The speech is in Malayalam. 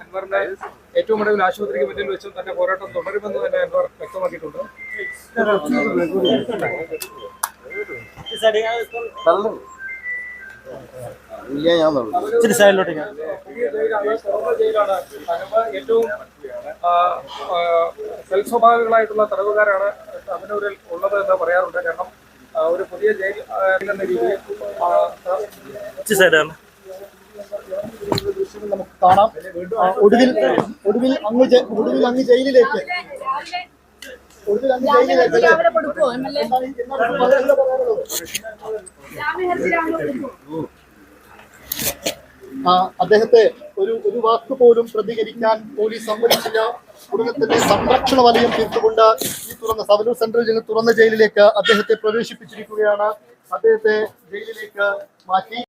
അൻവറിന്റെ ഏറ്റവും ഒടുവിൽ ആശുപത്രിക്ക് മുന്നിൽ വെച്ചും തന്റെ പോരാട്ടം തുടരുമെന്ന് തന്നെ അൻവർ വ്യക്തമാക്കിയിട്ടുണ്ട് സൽസ്വഭാവികളായിട്ടുള്ള തടവുകാരാണ് തമിഴൂരിൽ ഉള്ളത് എന്ന് പറയാറുണ്ട് കാരണം ഒരു പുതിയ ജയിൽ എന്ന രീതിയിൽ ഇച്ചിരി സൈഡാണ് ദൃശ്യങ്ങൾ നമുക്ക് കാണാം ഒടുവിൽ ഒടുവിൽ അങ്ങ് ഒടുവിൽ അങ്ങ് ജയിലിലേക്ക്. ഒടുവിൽ അങ്ങ് അദ്ദേഹത്തെ ഒരു ഒരു വാക്ക് പോലും പ്രതികരിക്കാൻ പോലീസ് സമ്മതിച്ചില്ല. കുടുംബത്തിന്റെ സംരക്ഷണ വലയം തീർത്തുകൊണ്ട് ഈ തുറന്ന സവലൂർ സെൻട്രൽ ജയിൽ തുറന്ന ജയിലിലേക്ക് അദ്ദേഹത്തെ പ്രവേശിപ്പിച്ചിരിക്കുകയാണ്. അദ്ദേഹത്തെ ജയിലിലേക്ക് മാറ്റി.